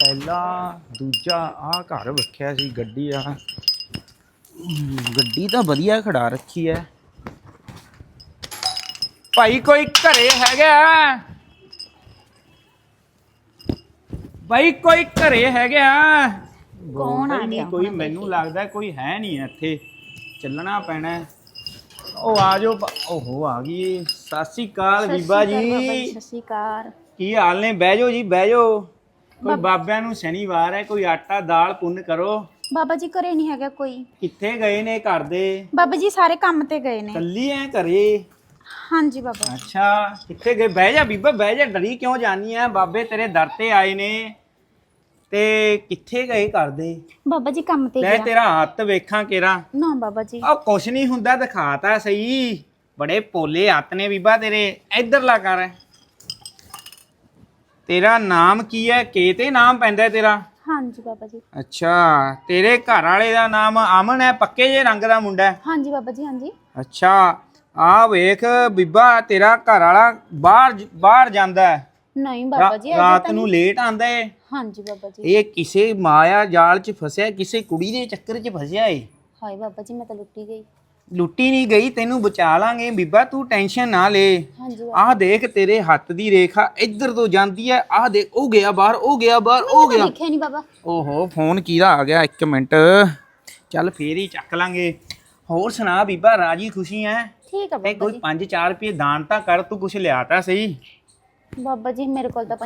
ਪਹਿਲਾ ਦੂਜਾ ਆ ਘਰ ਵੇਖਿਆ ਸੀ ਗੱਡੀ ਆ। ਗੱਡੀ ਤਾਂ ਵਧੀਆ ਖੜਾ ਰੱਖੀ ਐ। ਭਾਈ ਕੋਈ ਘਰੇ ਹੈਗਾ? ਭਾਈ ਕੋਈ ਘਰੇ ਹੈਗਾ? ਕੌਣ ਆ ਗਿਆ? ਕੋਈ ਮੈਨੂੰ ਲੱਗਦਾ ਕੋਈ ਹੈ ਨਹੀਂ ਇੱਥੇ। ਚੱਲਣਾ ਪੈਣਾ ਹੈ। ਉਹ ਆ ਜਾਓ ਬ- ਓਹੋ ਆ ਗਈ। ਸਤਿ ਸ਼੍ਰੀ ਅਕਾਲ ਬੀਬਾ ਜੀ ਸਤਿ ਸ਼੍ਰੀ ਅਕਾਲ। ਕੀ ਹਾਲ ਨੇ? ਬਹਿ ਜਾਓ ਜੀ ਬਹਿ ਜਾਓ। ਕੋਈ ਬਾਬਿਆਂ ਨੂੰ ਸ਼ਨੀਵਾਰ ਹੈ ਕੋਈ ਆਟਾ ਦਾਲ ਪੁੰਨ ਕਰੋ। ਬਾਬਾ ਜੀ ਘਰੇ ਨਹੀਂ ਹੈਗਾ ਕੋਈ। ਕਿੱਥੇ ਗਏ ਨੇ ਘਰ ਦੇ? ਬਾਬਾ ਜੀ ਸਾਰੇ ਕੰਮ ਤੇ ਗਏ ਨੇ। ਕੱਲੀ ਐ ਘਰੇ? ਹਾਂਜੀ ਬਾਬਾ। ਅੱਛਾ ਕਿੱਥੇ ਗਏ? ਬਹਿ ਜਾ ਬੀਬਾ ਬਹਿ ਜਾ ਡਰੀ ਕਿਉਂ ਜਾਨੀ ਆ ਬਾਬੇ ਤੇਰੇ ਦਰ ਤੇ ਆਏ ਨੇ। ਤੇ ਕਿੱਥੇ ਗਏ ਘਰ ਦੇ? ਬਾਬਾ ਜੀ ਕੰਮ ਤੇ ਲੈ ਗਿਆ। ਤੇਰਾ ਹੱਥ ਵੇਖਾਂ ਕਿਰਾ ਨਾ ਬਾਬਾ ਜੀ। ਉਹ ਕੁਛ ਨਹੀਂ ਹੁੰਦਾ ਦਿਖਾਤਾ ਸਹੀ। ਬੜੇ ਪੋਲੇ ਹੱਥ ਨੇ ਬੀਬਾ ਤੇਰੇ। ਇੱਧਰ ਲਾ ਕਰ। ਤੇਰਾ ਨਾਮ ਕੀ ਹੈ? ਕੇ ਤੇ ਨਾਮ ਪੈਂਦਾ ਹੈ ਤੇਰਾ? ਹਾਂਜੀ ਬਾਬਾ ਜੀ। ਅੱਛਾ ਤੇਰੇ ਘਰ ਵਾਲੇ ਦਾ ਨਾਮ ਅਮਨ ਹੈ ਪੱਕੇ ਜੇ ਰੰਗ ਦਾ ਮੁੰਡਾ ਹੈ? ਹਾਂਜੀ ਬਾਬਾ ਜੀ ਹਾਂਜੀ। ਅੱਛਾ ਆ ਵੇਖ ਬੀਬਾ ਤੇਰਾ ਘਰ ਵਾਲਾ ਬਾਹਰ ਜ- ਬਾਹਰ ਜਾਂਦਾ ਹੈ। ਨਹੀਂ ਬਾਬਾ ਰਾ- ਜੀ ਅਜੇ ਰਾਤ ਤਾਂ ਨੂੰ ਨਹੀਂ। ਲੇਟ ਆਂਦਾ ਏ। ਹਾਂਜੀ ਬਾਬਾ ਜੀ। ਇਹ ਕਿਸੇ ਮਾਇਆ ਜਾਲ 'ਚ ਫਸਿਆ ਕਿਸੇ ਕੁੜੀ ਦੇ ਚੱਕਰ 'ਚ ਫਸਿਆ ਏ? ਹਾਏ ਬਾਬਾ ਜੀ ਮੈਂ ਤਾਂ ਲੁੱਟੀ ਗਈ। ਲੁੱਟੀ ਨਹੀਂ ਗਈ ਤੈਨੂੰ ਬਚਾ ਲਾਂਗੇ। ਬੀਬਾ ਤੂੰ ਟੈਨਸ਼ਨ ਨਾ ਲੈ। ਹਾਂਜੀ ਆਹ ਦੇਖ ਤੇਰੇ ਹੱਥ ਦੀ ਰੇਖਾ ਇੱਧਰ ਤੋਂ ਜਾਂਦੀ ਹੈ ਆਹ ਦੇਖ ਉਹ ਗਿਆ ਬਾਹਰ ਉਹ ਗਿਆ ਬਾਹਰ ਉਹ ਗਿਆ। ਦੇਖਿਆ ਨਹੀਂ ਬਾਬਾ? ਓਹੋ ਫੋਨ ਕਿਹਦਾ ਆ ਗਿਆ 1 ਮਿੰਟ। ਚੱਲ ਫੇਰ ਹੀ ਚੱਕ ਲਾਂਗੇ। ਹੋਰ ਸੁਣਾ ਬੀਬਾ ਰਾਜੀ ਖੁਸ਼ੀ ਐ? ਠੀਕ ਆ ਤੇ ਬਾਬਾ ਕੋਈ ਜੀ 5-4 ਰੁਪਏ ਦਾਨ ਤਾਂ ਕਰ ਤੂੰ ਕੁਛ ਲਿਆ ਤਾਂ ਸਹੀ? ਬਾਬਾ ਜੀ ਮੇਰੇ ਕੋਲ ਤਾਂ